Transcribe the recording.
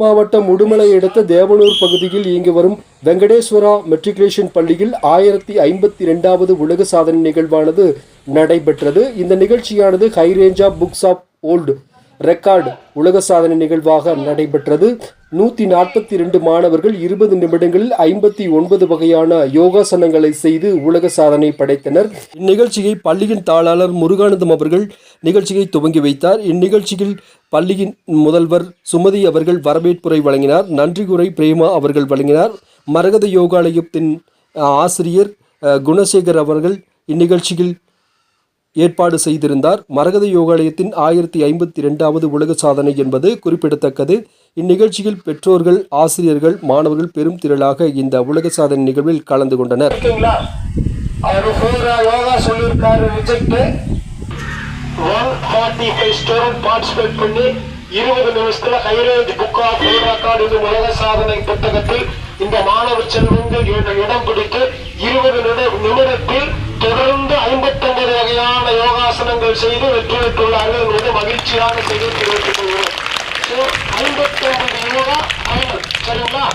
மாவட்டம் உடுமலை அடுத்த தேவனூர் பகுதியில் இயங்கி வரும் வெங்கடேஸ்வரா மெட்ரிகுலேஷன் பள்ளியில் ஆயிரத்தி ஐம்பத்தி ரெண்டாவது உலக சாதனை நிகழ்வானது நடைபெற்றது. இந்த நிகழ்ச்சியானது high range of books of old record உலக சாதனை நிகழ்வாக நடைபெற்றது. நூற்றி நாற்பத்தி ரெண்டு மாணவர்கள் இருபது நிமிடங்களில் ஐம்பத்தி ஒன்பது வகையான யோகாசனங்களை செய்து உலக சாதனை படைத்தனர். இந்நிகழ்ச்சியை பள்ளியின் தாளாளர் முருகானந்தம் அவர்கள் நிகழ்ச்சியை துவங்கி வைத்தார். இந்நிகழ்ச்சியில் பள்ளியின் முதல்வர் சுமதி அவர்கள் வரவேற்புரை வழங்கினார். நன்றிகுறை பிரேமா அவர்கள் வழங்கினார். மரகத யோகாலயத்தின் ஆசிரியர் குணசேகர் அவர்கள் இந்நிகழ்ச்சியில் ஏற்பாடு செய்திருந்தார். மரகத யோகாலயத்தின் ஆயிரத்தி ஐம்பத்தி ரெண்டாவது உலக சாதனை என்பது குறிப்பிடத்தக்கது. இந்நிகழ்ச்சியில் பெற்றோர்கள் ஆசிரியர்கள் மாணவர்கள் பெரும் திரளாக இந்த உலக சாதனை நிகழ்வில் கலந்து கொண்டனர். இருபது நிமிஷத்துல ஹைரேஜ் புக் ஆஃப் ரெக்கார்டு உலக சாதனை புத்தகத்தில் இந்த மாணவ செல்வங்கள் இடம் பிடித்து இருபது நிமிடத்தில் யோகாசனங்கள் செய்து வெற்றி பெற்றுள்ளார்கள் என்பது மகிழ்ச்சியான செய்தி தெரிவித்துக் கொள்கிறோம் ஐம்பத்தொன்பது யோகா final. சரிங்களா